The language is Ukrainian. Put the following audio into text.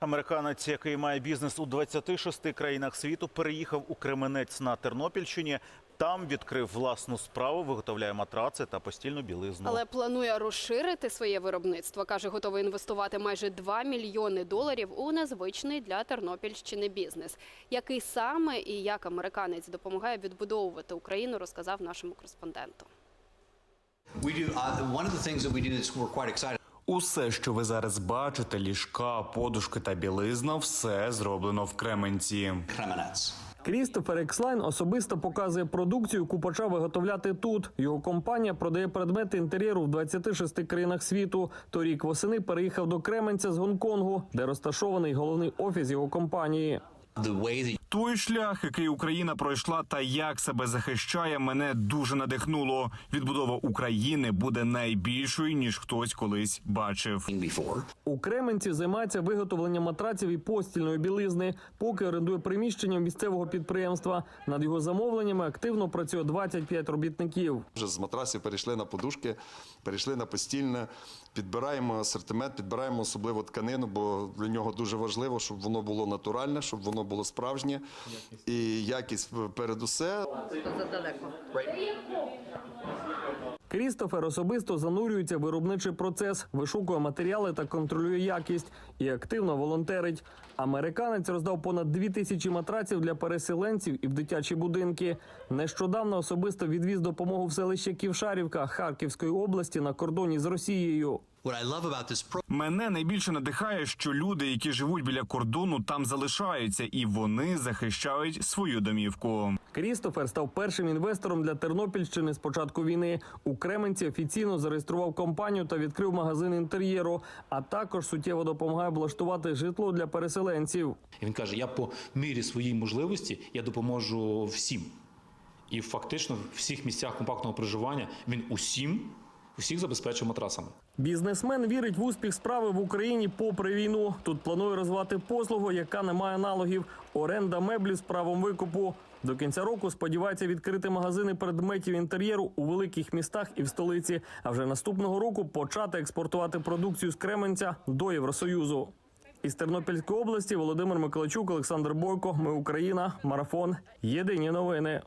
Американець, який має бізнес у 26 країнах світу, переїхав у Кременець на Тернопільщині. Там відкрив власну справу, виготовляє матраци та постільну білизну. Але планує розширити своє виробництво. Каже, готовий інвестувати майже 2 мільйони доларів у незвичний для Тернопільщини бізнес. Який саме і як американець допомагає відбудовувати Україну, розказав нашому кореспонденту. Усе, що ви зараз бачите, ліжка, подушки та білизна, все зроблено в Кременці. Kremenets. Крістофер Екслайн особисто показує продукцію, яку почав виготовляти тут. Його компанія продає предмети інтер'єру в 26 країнах світу. Торік восени переїхав до Кременця з Гонконгу, де розташований головний офіс його компанії. Той шлях, який Україна пройшла, та як себе захищає, мене дуже надихнуло. Відбудова України буде найбільшою ніж хтось колись бачив. У Кременці займається виготовленням матраців і постільної білизни, поки орендує приміщення місцевого підприємства. Над його замовленнями активно працює 25 робітників. Вже з матрасів перейшли на подушки, перейшли на постільне. Підбираємо асортимент, підбираємо особливо тканину, бо для нього дуже важливо, щоб воно було натуральне, щоб воно було справжнє. І якість перед усе. Крістофер особисто занурюється в виробничий процес, вишукує матеріали та контролює якість і активно волонтерить. Американець роздав понад дві тисячі матраців для переселенців і в дитячі будинки. Нещодавно особисто відвіз допомогу в селище Ківшарівка Харківської області на кордоні з Росією. Мене найбільше надихає, що люди, які живуть біля кордону, там залишаються, і вони захищають свою домівку. Крістофер став першим інвестором для Тернопільщини з початку війни. У Кременці офіційно зареєстрував компанію та відкрив магазин інтер'єру, а також суттєво допомагає облаштувати житло для переселенців. Він каже: я по мірі своїй можливості я допоможу всім. І фактично в всіх місцях компактного проживання він усім усіх забезпечує матрасами. Бізнесмен вірить в успіх справи в Україні попри війну. Тут планує розвивати послугу, яка не має аналогів. Оренда меблів з правом викупу. До кінця року сподівається відкрити магазини предметів інтер'єру у великих містах і в столиці. А вже наступного року почати експортувати продукцію з Кременця до Євросоюзу. Із Тернопільської області Володимир Миколайчук, Олександр Бойко. Ми Україна. Марафон. Єдині новини.